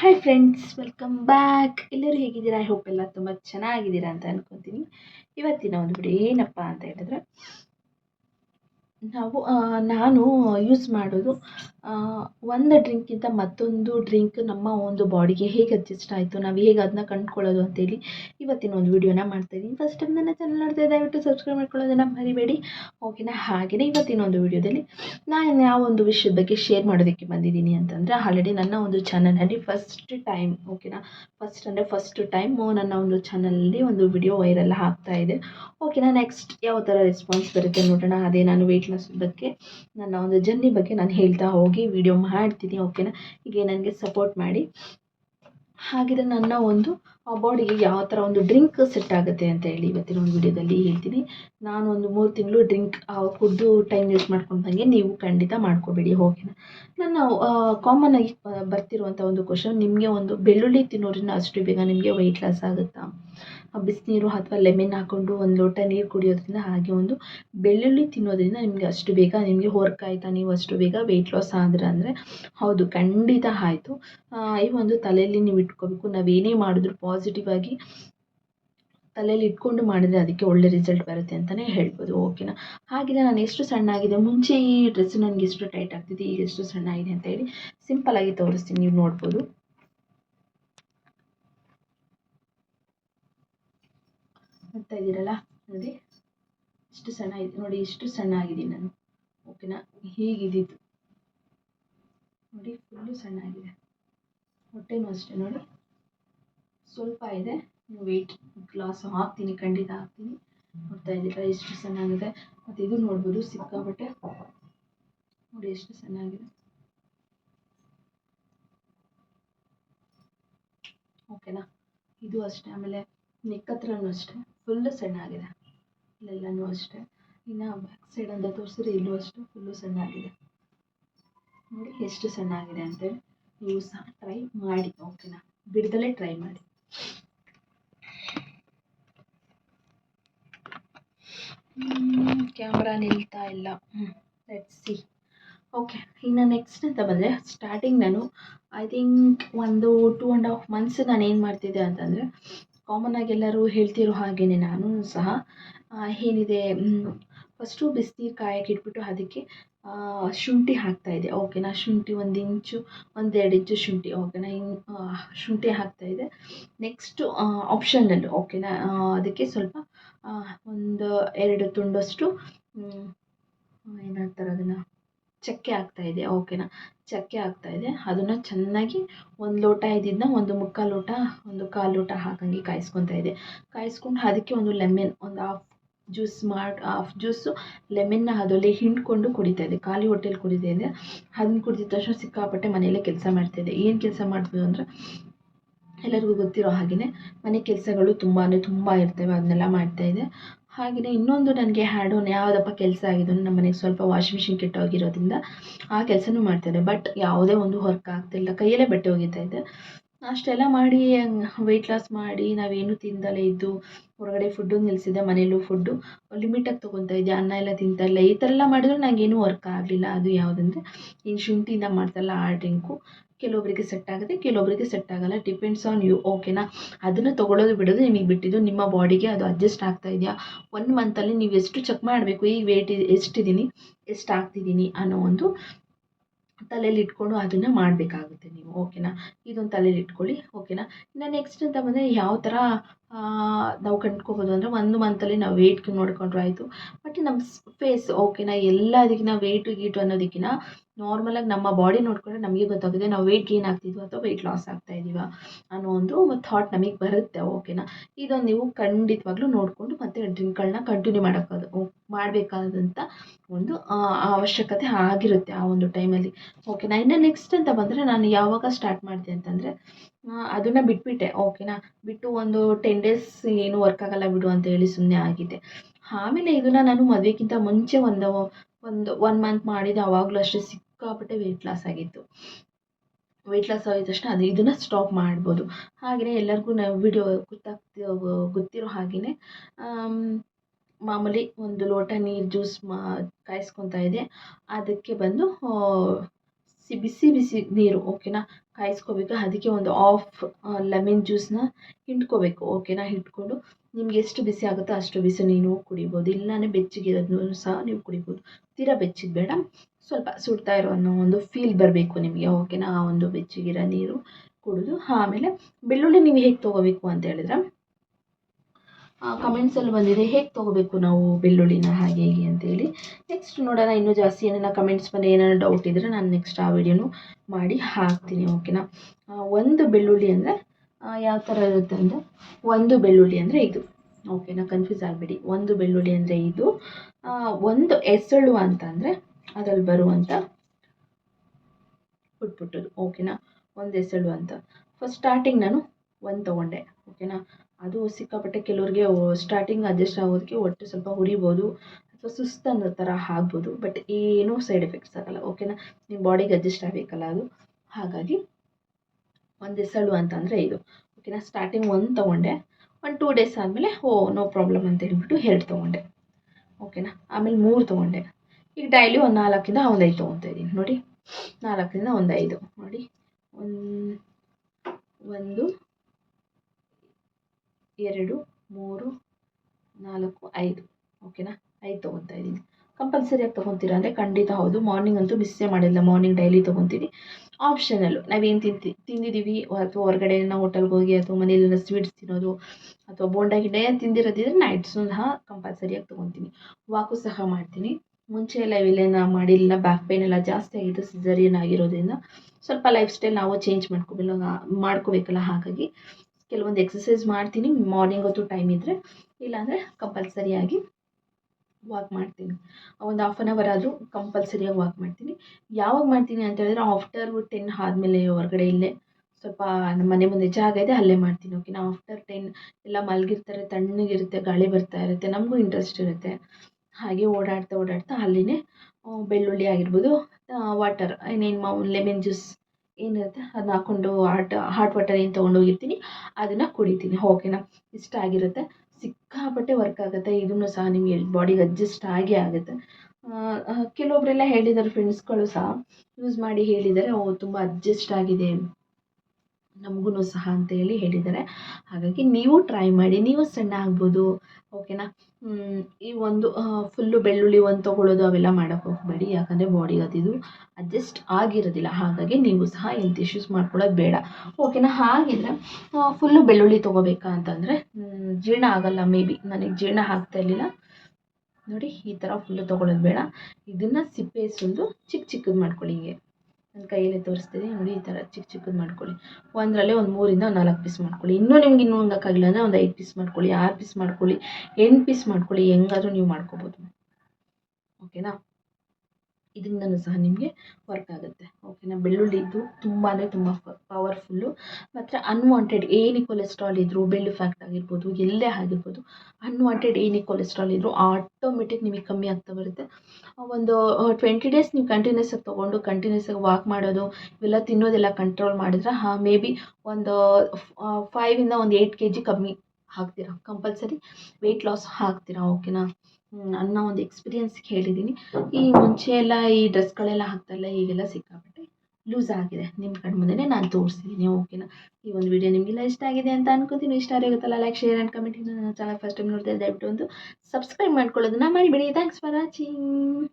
Hi friends welcome back ಎಲ್ಲರೂ ಹೇಗಿದ್ದೀರಾ? I hope ಎಲ್ಲ ತುಂಬ ಚೆನ್ನಾಗಿದ್ದೀರಾ ಅಂತ ಅನ್ಕೊತೀನಿ. ಇವತ್ತಿನ ಒಂದು ವಿಡಿಯೋ ಏನಪ್ಪ ಅಂತ ಹೇಳಿದ್ರೆ ನಾವು ನಾನು ಯೂಸ್ ಮಾಡೋದು ಒಂದು ಡ್ರಿಂಕ್ಗಿಂತ ಮತ್ತೊಂದು ಡ್ರಿಂಕ್ ನಮ್ಮ ಒಂದು ಬಾಡಿಗೆ ಹೇಗೆ ಅಡ್ಜಸ್ಟ್ ಆಯಿತು, ನಾವು ಹೇಗೆ ಅದನ್ನ ಕಂಡುಕೊಳ್ಳೋದು ಅಂತೇಳಿ ಇವತ್ತಿನ ಒಂದು ವಿಡಿಯೋನ ಮಾಡ್ತಾಯಿದ್ದೀನಿ ಫಸ್ಟ್ ಟೈಮ್ ನನ್ನ ಚಾನಲ್ ನೋಡ್ತಾ ದಯವಿಟ್ಟು ಸಬ್ಸ್ಕ್ರೈಬ್ ಮಾಡ್ಕೊಳ್ಳೋದನ್ನು ಮರಿಬೇಡಿ. ಓಕೆನಾ ಹಾಗೆಯೇ ಇವತ್ತಿನ ಒಂದು ವಿಡಿಯೋದಲ್ಲಿ ನಾನು ಯಾವ ಒಂದು ವಿಷಯದ ಬಗ್ಗೆ ಶೇರ್ ಮಾಡೋದಕ್ಕೆ ಬಂದಿದ್ದೀನಿ ಅಂತಂದರೆ ಆಲ್ರೆಡಿ ನನ್ನ ಒಂದು ಚಾನಲಲ್ಲಿ ಫಸ್ಟ್ ಟೈಮ್ ಓಕೆನಾ ಫಸ್ಟ್ ಅಂದರೆ ಫಸ್ಟ್ ಟೈಮ್ ನನ್ನ ಒಂದು ಚಾನಲಲ್ಲಿ ಒಂದು ವಿಡಿಯೋ ವೈರಲ್ ಆಗ್ತಾ ಇದೆ. ಓಕೆನಾ ನೆಕ್ಸ್ಟ್ ಯಾವ ಥರ ರೆಸ್ಪಾನ್ಸ್ ಬರುತ್ತೆ ನೋಡೋಣ. ಅದೇ ನಾನು ವೆಯ್ಟ್ ಬಗ್ಗೆ ನನ್ನ ಒಂದು ಜರ್ನಿ ಬಗ್ಗೆ ನಾನು ಹೇಳ್ತಾ ಹೋಗಿ ವಿಡಿಯೋ ಮಾಡ್ತೀನಿ ಓಕೆನಾ ಹೀಗೆ ನನಗೆ ಸಪೋರ್ಟ್ ಮಾಡಿ. ಹಾಗಿದ್ರೆ ನನ್ನ ಒಂದು ಬಾಡಿಗೆ ಯಾವ ಥರ ಒಂದು ಡ್ರಿಂಕ್ ಸೆಟ್ ಆಗುತ್ತೆ ಅಂತ ಹೇಳಿ ಇವತ್ತಿನ ಒಂದು ವಿಡಿಯೋದಲ್ಲಿ ಹೇಳ್ತೀನಿ. ನಾನು ಒಂದು ಮೂರು ತಿಂಗಳು ಡ್ರಿಂಕ್ ಕುಡಿದು ಟೈಮ್ ವೇಸ್ಟ್ ಮಾಡ್ಕೊಂಡಂಗೆ ನೀವು ಖಂಡಿತ ಮಾಡ್ಕೋಬೇಡಿ ಓಕೆನಾ ನನ್ನ ಕಾಮನ್ ಆಗಿ ಬರ್ತಿರುವಂಥ ಒಂದು ಕ್ವಶನ್ ನಿಮಗೆ ಒಂದು ಬೆಳ್ಳುಳ್ಳಿ ತಿನ್ನೋದ್ರಿಂದ ಅಷ್ಟು ಬೇಗ ನಿಮಗೆ ವೆಯ್ಟ್ ಲಾಸ್ ಆಗುತ್ತಾ? ಬಿಸಿನೀರು ಅಥವಾ ಲೆಮೆನ್ ಹಾಕ್ಕೊಂಡು ಒಂದು ಲೋಟ ನೀರು ಕುಡಿಯೋದ್ರಿಂದ ಹಾಗೆ ಒಂದು ಬೆಳ್ಳುಳ್ಳಿ ತಿನ್ನೋದ್ರಿಂದ ನಿಮಗೆ ಅಷ್ಟು ಬೇಗ, ನಿಮಗೆ ಹೊರ್ಕಾಯ್ತಾ ನೀವು ಅಷ್ಟು ಬೇಗ ವೆಯ್ಟ್ ಲಾಸ್ ಆದ್ರೆ ಅಂದರೆ ಹೌದು, ಖಂಡಿತ ಆಯಿತು. ಈ ಒಂದು ತಲೆಯಲ್ಲಿ ನೀವು ಇಟ್ಕೋಬೇಕು. ನಾವೇನೇ ಮಾಡಿದ್ರು ಪಾಸಿಟಿವ್ ಆಗಿ ತಲೆಯಲ್ಲಿ ಇಟ್ಕೊಂಡು ಮಾಡಿದರೆ ಅದಕ್ಕೆ ಒಳ್ಳೆ ರಿಸಲ್ಟ್ ಬರುತ್ತೆ ಅಂತಲೇ ಹೇಳ್ಬೋದು. ಓಕೆನಾ ಹಾಗೆಯೇ ನಾನು ಎಷ್ಟು ಸಣ್ಣ ಆಗಿದೆ ಮುಂಚೆ ಈ ಡ್ರೆಸ್ ನನಗೆ ಎಷ್ಟು ಟೈಟ್ ಆಗ್ತಿದೆ ಈಗ ಎಷ್ಟು ಸಣ್ಣ ಆಗಿದೆ ಅಂತ ಹೇಳಿ ಸಿಂಪಲ್ ಆಗಿ ತೋರಿಸ್ತೀನಿ, ನೀವು ನೋಡ್ಬೋದು. ನೋಡ್ತಾ ಇದ್ದೀರಲ್ಲ? ನೋಡಿ, ಇಷ್ಟು ಸಣ್ಣ ಇದೆ ನೋಡಿ, ಇಷ್ಟು ಸಣ್ಣ ಆಗಿದ್ದೀನಿ ನಾನು ಓಕೆನಾ ಹೀಗಿದ್ದಿದ್ದು. ನೋಡಿ ಫುಲ್ಲು ಸಣ್ಣ ಆಗಿದೆ ಹೊಟ್ಟೆನೂ ಅಷ್ಟೇ, ನೋಡಿ. ಸ್ವಲ್ಪ ಇದೆ. ವೆಯ್ಟ್ ಗ್ಲಾಸ್ ಹಾಕ್ತೀನಿ, ಖಂಡಿತ ಹಾಕ್ತೀನಿ. ನೋಡ್ತಾ ಇದ್ದೀರಾ, ಎಷ್ಟು ಚೆನ್ನಾಗಿದೆ. ಮತ್ತು ಇದು ನೋಡ್ಬೋದು ಸಿಕ್ಕಾಬಟ್ಟೆ ನೋಡಿ ಎಷ್ಟು ಚೆನ್ನಾಗಿದೆ. ಓಕೆನಾ ಇದು ಅಷ್ಟೇ, ಆಮೇಲೆ ನೆಕ್ ಹತ್ರನೂ ಅಷ್ಟೇ. ಫುಲ್ಲು ಸಣ್ಣ ಆಗಿದೆ ಇಲ್ಲೆಲ್ಲನೂ ಅಷ್ಟೇ. ಇನ್ನು ಬ್ಯಾಕ್ ಸೈಡ್ ಅಂತ ತೋರಿಸಿದ್ರೆ ಇಲ್ಲೂ ಅಷ್ಟು ಫುಲ್ಲು ಸಣ್ಣ ಆಗಿದೆ ನೋಡಿ ಎಷ್ಟು ಚೆನ್ನಾಗಿದೆ ಅಂತೇಳಿ. ನೀವು ಸಹ ಟ್ರೈ ಮಾಡಿ ಓಕೆನಾ ಬಿಡದಲ್ಲೇ ಟ್ರೈ ಮಾಡಿ. ಕ್ಯಾಮ್ರಾ ನಿಲ್ತಾ ಇಲ್ಲ. ಸಿ ಓಕೆ ಇನ್ನು ನೆಕ್ಸ್ಟ್ ಅಂತ ಬಂದರೆ ಸ್ಟಾರ್ಟಿಂಗ್ ನಾನು ಐ ಥಿಂಕ್ ಒಂದು ಟೂ ಆ್ಯಂಡ್ ಹಾಫ್ ಮಂತ್ಸ್ ನಾನು ಏನು ಮಾಡ್ತಿದ್ದೆ ಅಂತಂದರೆ ಕಾಮನ್ ಆಗಿ ಎಲ್ಲರೂ ಹೇಳ್ತಿರೋ ಹಾಗೆಯೇ ನಾನು ಸಹ. ಏನಿದೆ ಫಸ್ಟು ಬಿಸಿನೀರು ಕಾಯಕ್ಕೆ ಇಟ್ಬಿಟ್ಟು ಅದಕ್ಕೆ ಶುಂಠಿ ಹಾಕ್ತಾಯಿದ್ದೆ ಓಕೆನಾ ಶುಂಠಿ ಒಂದು ಇಂಚು ಒಂದೆರಡು ಇಂಚು ಶುಂಠಿ. ಓಕೆನಾ ಇನ್ ಶುಂಠಿ ಹಾಕ್ತಾ ಹಾಕ್ತಾಯಿದ್ದೆ ನೆಕ್ಸ್ಟು ಆಪ್ಷನಲ್ ಓಕೆನಾ ಅದಕ್ಕೆ ಸ್ವಲ್ಪ ಒಂದು ಎರಡು ತುಂಡಷ್ಟು ಏನಾಗ್ತಾರೆ ಅದನ್ನು? ಚಕ್ಕೆ ಹಾಕ್ತಾಯಿದ್ದೆ ಓಕೆನಾ ಚಕ್ಕೆ ಹಾಕ್ತಾಯಿದ್ದೆ ಅದನ್ನು ಚೆನ್ನಾಗಿ ಒಂದು ಲೋಟ ಇದ್ದಿದ್ದನ್ನ ಒಂದು ಮುಕ್ಕಾಲು ಲೋಟ, ಒಂದು ಕಾಲು ಲೋಟ ಹಾಕಂಗೆ ಕಾಯಿಸ್ಕೊತಾ ಇದೆ ಕಾಯಿಸ್ಕೊಂಡು, ಅದಕ್ಕೆ ಒಂದು ಲೆಮನ್ ಒಂದು ಹಾಫ್ ಜ್ಯೂಸ್ ಮಾಡಿ ಆಫ್ ಜ್ಯೂಸು ಲೆಮನ್ನ ಅದರಲ್ಲಿ ಹಿಂಡ್ಕೊಂಡು ಕುಡಿತಾ ಇದ್ದೆ. ಖಾಲಿ ಹೊಟ್ಟೆಲಿ ಕುಡಿತಾ ಇದ್ದೆ. ಅದನ್ನ ಕುಡಿದ ತಕ್ಷಣ ಸಿಕ್ಕಾಪಟ್ಟೆ ಮನೆಯಲ್ಲೇ ಕೆಲಸ ಮಾಡ್ತಾಯಿದ್ದೆ ಏನು ಕೆಲಸ ಮಾಡ್ಬೋದು ಅಂದರೆ ಎಲ್ಲರಿಗೂ ಗೊತ್ತಿರೋ ಹಾಗೆಯೇ ಮನೆ ಕೆಲಸಗಳು ತುಂಬಾ ತುಂಬ ಇರ್ತವೆ. ಅದನ್ನೆಲ್ಲ ಮಾಡ್ತಾಯಿದ್ದೆ ಹಾಗೆಯೇ ಇನ್ನೊಂದು ನನಗೆ ಹ್ಯಾಡ್ ಆನ್ ಯಾವುದಪ್ಪ ಕೆಲಸ ಆಗಿದ್ದು ಅಂದರೆ ನಮ್ಮ ಮನೆಗೆ ಸ್ವಲ್ಪ ವಾಷಿಂಗ್ ಮಿಷಿನ್ ಕೆಟ್ಟೋಗಿರೋದ್ರಿಂದ ಆ ಕೆಲಸನೂ ಮಾಡ್ತಾಯಿದ್ದೆ ಬಟ್ ಯಾವುದೇ ಒಂದು ವರ್ಕ್ ಆಗ್ತಿಲ್ಲ. ಕೈಯಲ್ಲೇ ಬಟ್ಟೆ ಒಗಿತಾ ಅಷ್ಟೆಲ್ಲ ಮಾಡಿ ವೆಯ್ಟ್ ಲಾಸ್ ಮಾಡಿ ನಾವೇನು ತಿಂದಲೇ ಇದ್ದು, ಹೊರಗಡೆ ಫುಡ್ಡು ನಿಲ್ಲಿಸಿದೆ ಮನೆಯಲ್ಲೂ ಫುಡ್ಡು ಲಿಮಿಟಾಗಿ ತೊಗೊತಾ ಇದ್ದೆ. ಅನ್ನ ಎಲ್ಲ ತಿಂತಾ ಇಲ್ಲ ಈ ಥರ ಎಲ್ಲ ಮಾಡಿದ್ರು ನನಗೇನು ವರ್ಕ್ ಆಗಲಿಲ್ಲ. ಅದು ಯಾವುದಂದ್ರೆ ಇನ್ನು ಶುಂಠಿಯಿಂದ ಮಾಡ್ತಾರಲ್ಲ ಆ ಡ್ರಿಂಕು ಕೆಲವೊಬ್ಬರಿಗೆ ಸೆಟ್ ಆಗುತ್ತೆ ಕೆಲವೊಬ್ಬರಿಗೆ ಸೆಟ್ ಆಗಲ್ಲ. ಡಿಪೆಂಡ್ಸ್ ಆನ್ ಯು ಓಕೆನಾ ಅದನ್ನು ತೊಗೊಳ್ಳೋದು ಬಿಡೋದು ನಿಮಗೆ ಬಿಟ್ಟಿದ್ದು. ನಿಮ್ಮ ಬಾಡಿಗೆ ಅದು ಅಡ್ಜಸ್ಟ್ ಆಗ್ತಾ ಇದೆಯಾ? ಒನ್ ಮಂತಲ್ಲಿ ನೀವು ಎಷ್ಟು ಚೆಕ್ ಮಾಡಬೇಕು? ಈ ವೇಟ್ ಎಷ್ಟಿದ್ದೀನಿ ಎಷ್ಟು ಆಗ್ತಿದ್ದೀನಿ ಅನ್ನೋ ಒಂದು ತಲೆಯಲ್ಲಿ ಇಟ್ಕೊಂಡು ಅದನ್ನು ಮಾಡಬೇಕಾಗುತ್ತೆ ನೀವು ಓಕೆನಾ ಇದೊಂದು ತಲೆಯಲ್ಲಿ ಇಟ್ಕೊಳ್ಳಿ ಓಕೆನಾ ಇನ್ನು ನೆಕ್ಸ್ಟ್ ಅಂತ ಬಂದರೆ ಯಾವ ಥರ ನಾವು ಕಂಡ್ಕೋಬೋದು. ಅಂದರೆ ಒಂದು ಮಂತಲ್ಲಿ ನಾವು ವೆಯ್ಟ್ ನೋಡಿಕೊಂಡ್ರೂ ಆಯಿತು. ಬಟ್ ನಮ್ಮ ಫೇಸ್ ಓಕೆನಾ ಎಲ್ಲದಕ್ಕಿಂತ ವೆಯ್ಟು ಗೀಟು ಅನ್ನೋದಕ್ಕಿಂತ ನಾರ್ಮಲಾಗಿ ನಮ್ಮ ಬಾಡಿ ನೋಡಿಕೊಂಡ್ರೆ ನಮಗೆ ಗೊತ್ತಾಗುತ್ತೆ ನಾವು ವೆಯ್ಟ್ ಗೇನ್ ಆಗ್ತಿದ್ವಿ ಅಥವಾ ವೆಯ್ಟ್ ಲಾಸ್ ಆಗ್ತಾ ಇದ್ದೀವ ಅನ್ನೋ ಒಂದು ಥಾಟ್ ನಮಗೆ ಬರುತ್ತೆ ಓಕೆನಾ ಇದೊಂದು ನೀವು ಖಂಡಿತವಾಗ್ಲೂ ನೋಡಿಕೊಂಡು ಮತ್ತೆ ಡ್ರಿಂಕ್ಗಳನ್ನ ಕಂಟಿನ್ಯೂ ಮಾಡೋಕ್ಕಾದ ಮಾಡಬೇಕಾದಂಥ ಒಂದು ಅವಶ್ಯಕತೆ ಆಗಿರುತ್ತೆ ಆ ಒಂದು ಟೈಮಲ್ಲಿ ಓಕೆನಾ ಇನ್ನು ನೆಕ್ಸ್ಟ್ ಅಂತ ಬಂದರೆ ನಾನು ಯಾವಾಗ ಸ್ಟಾರ್ಟ್ ಮಾಡಿದೆ ಅಂತಂದರೆ ಅದನ್ನು ಬಿಟ್ಬಿಟ್ಟೆ. ಓಕೆನಾ? ಬಿಟ್ಟು ಒಂದು ಟೆನ್ ಡೇಸ್ ಏನು ವರ್ಕ್ ಆಗಲ್ಲ ಬಿಡು ಅಂತ ಹೇಳಿ ಸುಮ್ಮನೆ ಆಗಿದ್ದೆ. ಆಮೇಲೆ ಇದನ್ನು ನಾನು ಮದುವೆಗಿಂತ ಮುಂಚೆ ಒಂದು ಒಂದು ಒನ್ ಮಂತ್ ಮಾಡಿದೆ ಆವಾಗಲೂ ಅಷ್ಟೇ ಸಿಕ್ಕಾಪಟ್ಟೆ ವೆಯ್ಟ್ ಲಾಸ್ ಆಗಿತ್ತು. ವೆಯ್ಟ್ ಲಾಸ್ ಆಗಿದ ತಕ್ಷಣ ಅದು ಇದನ್ನು ಸ್ಟಾಪ್ ಮಾಡ್ಬೋದು. ಹಾಗೆಯೇ ಎಲ್ಲರಿಗೂ ನಾವು ವಿಡಿಯೋ ಗೊತ್ತಾಗ್ತಿ, ಗೊತ್ತಿರೋ ಹಾಗೆಯೇ ಮಾಮೂಲಿ ಒಂದು ಲೋಟ ನೀರು ಜ್ಯೂಸ್ ಮಾ, ಕಾಯಿಸ್ಕೊತಾ ಇದೆ ಅದಕ್ಕೆ ಬಂದು ಬಿಸಿ ಬಿಸಿ ನೀರು, ಓಕೆನಾ? ಕಾಯಿಸ್ಕೋಬೇಕು. ಅದಕ್ಕೆ ಒಂದು ಆಫ್ ಲೆಮನ್ ಜ್ಯೂಸನ್ನ ಹಿಂಡ್ಕೋಬೇಕು. ಓಕೆನಾ ಹಿಡ್ಕೊಂಡು ನಿಮ್ಗೆ ಎಷ್ಟು ಬಿಸಿ ಆಗುತ್ತೋ ಅಷ್ಟು ಬಿಸಿ ನೀನು ಕುಡಿಬೋದು. ಇಲ್ಲಾಂದರೆ ಬೆಚ್ಚಗಿರೋದನ್ನು ಸಹ ನೀವು ಕುಡಿಬೋದು. ತೀರಾ ಬೆಚ್ಚಿದ ಬೇಡ. ಸ್ವಲ್ಪ ಸುಡ್ತಾ ಇರೋ ಅನ್ನೋ ಒಂದು ಫೀಲ್ ಬರಬೇಕು ನಿಮಗೆ. ಓಕೆನಾ ಆ ಒಂದು ಬೆಚ್ಚಗಿರೋ ನೀರು ಕುಡಿದು ಆಮೇಲೆ ಬೆಳ್ಳುಳ್ಳಿ ನೀವು ಹೇಗೆ ತೊಗೋಬೇಕು ಅಂತ ಹೇಳಿದ್ರೆ ಕಮೆಂಟ್ಸಲ್ಲಿ ಬಂದಿದೆ, ಹೇಗೆ ತಗೋಬೇಕು ನಾವು ಬೆಳ್ಳುಳ್ಳಿನ ಹಾಗೆ ಹೇಗೆ ಅಂತೇಳಿ ನೆಕ್ಸ್ಟ್ ನೋಡೋಣ, ಇನ್ನೂ ಜಾಸ್ತಿ ಏನಾರ ಕಮೆಂಟ್ಸ್ ಬಂದು ಏನಾರು ಡೌಟ್ ಇದ್ದರೆ ನಾನು ನೆಕ್ಸ್ಟ್ ಆ ವಿಡಿಯೋನು ಮಾಡಿ ಹಾಕ್ತೀನಿ ಓಕೆನಾ ಒಂದು ಬೆಳ್ಳುಳ್ಳಿ ಅಂದರೆ ಯಾವ ಥರ ಇರುತ್ತೆ ಅಂದರೆ, ಒಂದು ಬೆಳ್ಳುಳ್ಳಿ ಅಂದರೆ ಇದು ಓಕೆನಾ ಕನ್ಫ್ಯೂಸ್ ಆಗಬೇಡಿ. ಒಂದು ಬೆಳ್ಳುಳ್ಳಿ ಅಂದರೆ ಇದು ಒಂದು ಎಸಳು ಅಂತಂದರೆ ಅದರಲ್ಲಿ ಬರುವಂಥ ಪುಟ್ಪುಟ್ಟದು ಓಕೆನಾ ಒಂದು ಎಸಳು ಅಂತ. ಫಸ್ಟ್ ಸ್ಟಾರ್ಟಿಂಗ್ ನಾನು ಒಂದು ತೊಗೊಂಡೆ ಓಕೆನಾ ಅದು ಸಿಕ್ಕಾಪಟ್ಟೆ ಕೆಲವ್ರಿಗೆ ಸ್ಟಾರ್ಟಿಂಗ್ ಅಡ್ಜಸ್ಟ್ ಆಗೋದಕ್ಕೆ ಹೊಟ್ಟೆ ಸ್ವಲ್ಪ ಉರಿಬೋದು ಅಥವಾ ಸುಸ್ತು ಅನ್ನೋ ಥರ ಆಗ್ಬೋದು. ಬಟ್ ಏನೂ ಸೈಡ್ ಎಫೆಕ್ಟ್ಸ್ ಆಗಲ್ಲ ಓಕೆನಾ ನಿಮ್ಮ ಬಾಡಿಗೆ ಅಡ್ಜಸ್ಟ್ ಆಗಬೇಕಲ್ಲ ಅದು. ಹಾಗಾಗಿ ಒಂದು ಎಸಳು ಅಂತಂದರೆ ಇದು ಓಕೆನಾ ಸ್ಟಾರ್ಟಿಂಗ್ ಒಂದು ತೊಗೊಂಡೆ, ಒಂದು ಟೂ ಡೇಸ್ ಆದಮೇಲೆ, ಓ ನೋ ಪ್ರಾಬ್ಲಮ್ ಅಂತ ಹೇಳ್ಬಿಟ್ಟು ಎರಡು ತೊಗೊಂಡೆ ಓಕೆನಾ ಆಮೇಲೆ ಮೂರು ತೊಗೊಂಡೆ. ಈಗ ಡೈಲಿ ಒಂದು ನಾಲ್ಕಿಂದ ಒಂದು ಐದು ತೊಗೊತಾ ಇದ್ದೀನಿ, ನೋಡಿ. ನಾಲ್ಕರಿಂದ ಒಂದು ಐದು, ನೋಡಿ. ಒಂದು ಒಂದು ಎರಡು, ಮೂರು, ನಾಲ್ಕು, ಐದು. ಓಕೆನಾ? ಐದು ತೊಗೊತಾ ಇದ್ದೀನಿ. ಕಂಪಲ್ಸರಿಯಾಗಿ ತೊಗೊತೀರಾ ಅಂದರೆ ಖಂಡಿತ ಹೌದು. ಮಾರ್ನಿಂಗ್ ಅಂತೂ ಮಿಸ್ಸೇ ಮಾಡಿಲ್ಲ. ಮಾರ್ನಿಂಗ್ ಡೈಲಿ ತೊಗೊತೀನಿ ಆಪ್ಷನಲ್ಲು ನಾವೇನು ತಿಂತಿ ತಿಂದಿದ್ದೀವಿ ಅಥವಾ ಹೊರಗಡೆ ನಾವು ಹೋಟೆಲ್ಗೆ ಹೋಗಿ ಅಥವಾ ಮನೇಲಿ ಸ್ವೀಟ್ಸ್ ತಿನ್ನೋದು ಅಥವಾ ಬೋಂಡ ಗಿಡ ಏನು ತಿಂದಿರೋದಿದ್ರೆ ನೈಟ್ಸು ಸಹ ಕಂಪಲ್ಸರಿಯಾಗಿ ತೊಗೊತೀನಿ ವಾಕು ಸಹ ಮಾಡ್ತೀನಿ. ಮುಂಚೆ ಎಲ್ಲ ಇವೆಲ್ಲ ಮಾಡಿಲ್ಲ. ಬ್ಯಾಕ್ ಪೇನ್ ಎಲ್ಲ ಜಾಸ್ತಿ ಆಗಿತ್ತು ಸಿಸರಿಯನ್ ಆಗಿರೋದ್ರಿಂದ ಸ್ವಲ್ಪ ಲೈಫ್ ಸ್ಟೈಲ್ ನಾವು ಚೇಂಜ್ ಮಾಡ್ಕೋಬೇಕಲ್ಲ ಮಾಡ್ಕೋಬೇಕಲ್ಲ ಹಾಗಾಗಿ ಕೆಲವೊಂದು ಎಕ್ಸಸೈಸ್ ಮಾಡ್ತೀನಿ ಮಾರ್ನಿಂಗ್ ಹೊತ್ತು ಟೈಮ್ ಇದ್ದರೆ ಇಲ್ಲಾಂದರೆ ಕಂಪಲ್ಸರಿಯಾಗಿ ವಾಕ್ ಮಾಡ್ತೀನಿ. ಒಂದು ಹಾಫ್ ಆನ್ ಅವರ್ ಆದರೂ ಕಂಪಲ್ಸರಿಯಾಗಿ ವಾಕ್ ಮಾಡ್ತೀನಿ. ಯಾವಾಗ ಮಾಡ್ತೀನಿ ಅಂತ ಹೇಳಿದ್ರೆ ಆಫ್ಟರ್ ಟೆನ್ ಆದಮೇಲೆ ಹೊರಗಡೆ ಇಲ್ಲೇ ಸ್ವಲ್ಪ ನಮ್ಮ ಮನೆ ಮುಂದೆ ಜಾಗ ಇದೆ, ಅಲ್ಲೇ ಮಾಡ್ತೀನಿ. ಓಕೆ ನಾವು ಆಫ್ಟರ್ ಟೆನ್ ಎಲ್ಲ ಮಲಗಿರ್ತಾರೆ, ತಣ್ಣಗಿರುತ್ತೆ, ಗಾಳಿ ಬರ್ತಾ ಇರುತ್ತೆ, ನಮಗೂ ಇಂಟ್ರೆಸ್ಟ್ ಇರುತ್ತೆ. ಹಾಗೆ ಓಡಾಡ್ತಾ ಓಡಾಡ್ತಾ ಅಲ್ಲಿನೇ ಬೆಳ್ಳುಳ್ಳಿ ಆಗಿರ್ಬೋದು ವಾಟರ್ ಏನೇನು ಮಾವು ಲೆಮನ್ ಜ್ಯೂಸ್ ಏನಿರುತ್ತೆ ಅದನ್ನ ಹಾಕ್ಕೊಂಡು ಹಾಟ್ ಹಾಟ್ ವಾಟರ್ ಏನು ತೊಗೊಂಡೋಗಿರ್ತೀನಿ, ಅದನ್ನು ಕುಡಿತೀನಿ. ಓಕೆನಾ ಇಷ್ಟ ಆಗಿರುತ್ತೆ. ಸಿಕ್ಕಾಪಟ್ಟೆ ವರ್ಕ್ ಆಗುತ್ತೆ. ಇದನ್ನು ಸಹ ನಿಮಗೆ ಬಾಡಿಗೆ ಅಡ್ಜಸ್ಟ್ ಆಗೇ ಆಗುತ್ತೆ. ಕೆಲವೊಬ್ಬರೆಲ್ಲ ಹೇಳಿದ್ದಾರೆ ಫ್ರೆಂಡ್ಸ್ಗಳು ಸಹ ಯೂಸ್ ಮಾಡಿ ಹೇಳಿದ್ದಾರೆ ಓ, ತುಂಬ ಅಡ್ಜಸ್ಟ್ ಆಗಿದೆ. ನಮಗೂ ಸಹ ಅಂತ ಹೇಳಿ ಹೇಳಿದ್ದಾರೆ. ಹಾಗಾಗಿ ನೀವು ಟ್ರೈ ಮಾಡಿ, ನೀವು ಸಣ್ಣ ಆಗ್ಬೋದು. ಓಕೆನಾ ಈ ಒಂದು ಫುಲ್ಲು ಬೆಳ್ಳುಳ್ಳಿ ಒಂದು ತೊಗೊಳ್ಳೋದು ಅವೆಲ್ಲ ಮಾಡೋಕೆ ಹೋಗಬೇಡಿ. ಯಾಕಂದರೆ ಬಾಡಿಗೆ ಅದಿದು ಅಡ್ಜಸ್ಟ್ ಆಗಿರೋದಿಲ್ಲ. ಹಾಗಾಗಿ ನೀವು ಸಹ ಹೆಲ್ತ್ ಇಶ್ಯೂಸ್ ಮಾಡ್ಕೊಳ್ಳೋದು ಬೇಡ. ಓಕೆನಾ ಹಾಗಿದ್ರೆ ಫುಲ್ಲು ಬೆಳ್ಳುಳ್ಳಿ ತೊಗೋಬೇಕಾ ಅಂತಂದರೆ ಜೀರ್ಣ ಆಗೋಲ್ಲ ಮೇ ಬಿ ನನಗೆ ಜೀರ್ಣ ಆಗ್ತಾ ಇರಲಿಲ್ಲ. ನೋಡಿ, ಈ ಥರ ಫುಲ್ಲು ತೊಗೊಳ್ಳೋದು ಬೇಡ. ಇದನ್ನು ಸಿಪ್ಪೆ ಸುಲಿದು ಚಿಕ್ಕ ಚಿಕ್ಕದು ಮಾಡ್ಕೊಳ್ಳಿ ಹೀಗೆ. ನನ್ನ ಕೈಯಲ್ಲೇ ತೋರಿಸ್ತೀನಿ ನೋಡಿ ಈ ಥರ ಚಿಕ್ಕ ಚಿಕ್ಕದು ಮಾಡ್ಕೊಳ್ಳಿ. ಒಂದರಲ್ಲೇ ಒಂದು ಮೂರಿಂದ ಒಂದು ನಾಲ್ಕು ಪೀಸ್ ಮಾಡ್ಕೊಳ್ಳಿ. ಇನ್ನೂ ನಿಮ್ಗೆ ಇನ್ನೂ ಆಗಕ್ಕಾಗಿಲ್ಲ ಅಂದರೆ ಒಂದು ಐದು ಪೀಸ್ ಮಾಡ್ಕೊಳ್ಳಿ, ಆರು ಪೀಸ್ ಮಾಡ್ಕೊಳ್ಳಿ, ಎಂಟು ಪೀಸ್ ಮಾಡ್ಕೊಳ್ಳಿ, ಹೆಂಗಾದ್ರೂ ನೀವು ಮಾಡ್ಕೊಬೋದು. ಓಕೆನಾ ಇದರಿಂದನೂ ಸಹ ನಿಮಗೆ ವರ್ಕ್ ಆಗುತ್ತೆ. ಓಕೆನಾ ಬೆಳ್ಳುಳ್ಳಿ ಇದು ತುಂಬ ಅಂದರೆ ತುಂಬ ಪವರ್ಫುಲ್ಲು ಮಾತ್ರ ಅನ್ವಾಂಟೆಡ್ ಏನೇ ಕೊಲೆಸ್ಟ್ರಾಲ್ ಇದ್ದರೂ ಬೆಳ್ಳು ಫ್ಯಾಕ್ಟ್ ಆಗಿರ್ಬೋದು, ಎಲ್ಲೇ ಆಗಿರ್ಬೋದು ಅನ್ವಾಂಟೆಡ್ ಏನೇ ಕೊಲೆಸ್ಟ್ರಾಲ್ ಇದ್ದರೂ ಆಟೋಮೆಟಿಕ್ ನಿಮಗೆ ಕಮ್ಮಿ ಆಗ್ತಾ ಬರುತ್ತೆ. ಒಂದು ಟ್ವೆಂಟಿ ಡೇಸ್ ನೀವು ಕಂಟಿನ್ಯೂಸ್ ಆಗಿ ತೊಗೊಂಡು ಕಂಟಿನ್ಯೂಸ್ ಆಗಿ ವಾಕ್ ಮಾಡೋದು, ಇವೆಲ್ಲ ತಿನ್ನೋದೆಲ್ಲ ಕಂಟ್ರೋಲ್ ಮಾಡಿದ್ರೆ, ಹಾಂ ಮೇ ಬಿ ಒಂದು ಫೈವಿಂದ ಒಂದು ಏಯ್ಟ್ ಕೆ ಜಿ ಕಮ್ಮಿ ಹಾಕ್ತೀರಾ ಕಂಪಲ್ಸರಿ ವೆಯ್ಟ್ ಲಾಸ್ ಹಾಕ್ತೀರಾ ಓಕೆನಾ ನನ್ನ ಒಂದು ಎಕ್ಸ್ಪೀರಿಯನ್ಸ್ಗೆ ಹೇಳಿದ್ದೀನಿ ಈ ಮುಂಚೆ ಎಲ್ಲ ಈ ಡ್ರೆಸ್ಗಳೆಲ್ಲ ಹಾಕ್ತಾಯಿಲ್ಲ ಈಗೆಲ್ಲ ಸಿಕ್ಕಾಪಟ್ಟೆ ಲೂಸ್ ಆಗಿದೆ. ನಿಮ್ಮ ಕಣ್ಣು ಮುಂದೆನೇ ನಾನು ತೋರಿಸ್ತಿದ್ದೀನಿ ಓಕೆನಾ ಈ ಒಂದು ವಿಡಿಯೋ ನಿಮಗೆಲ್ಲ ಇಷ್ಟ ಆಗಿದೆ ಅಂತ ಅನ್ಕೋತೀನಿ. ಇಷ್ಟ ಆಗುತ್ತಲ್ಲ ಲೈಕ್ ಶೇರ್ ಆ್ಯಂಡ್ ಕಮೆಂಟ್ ನನ್ನ ಚಾನಲ್ ಫಸ್ಟ್ ಟೈಮ್ ನೋಡ್ತಾ ದಯವಿಟ್ಟು ಒಂದು ಸಬ್ಸ್ಕ್ರೈಬ್ ಮಾಡ್ಕೊಳ್ಳೋದನ್ನ ಮಾಡಿಬಿಡಿ ಥ್ಯಾಂಕ್ಸ್ ಫಾರ್ ವಾಚಿಂಗ್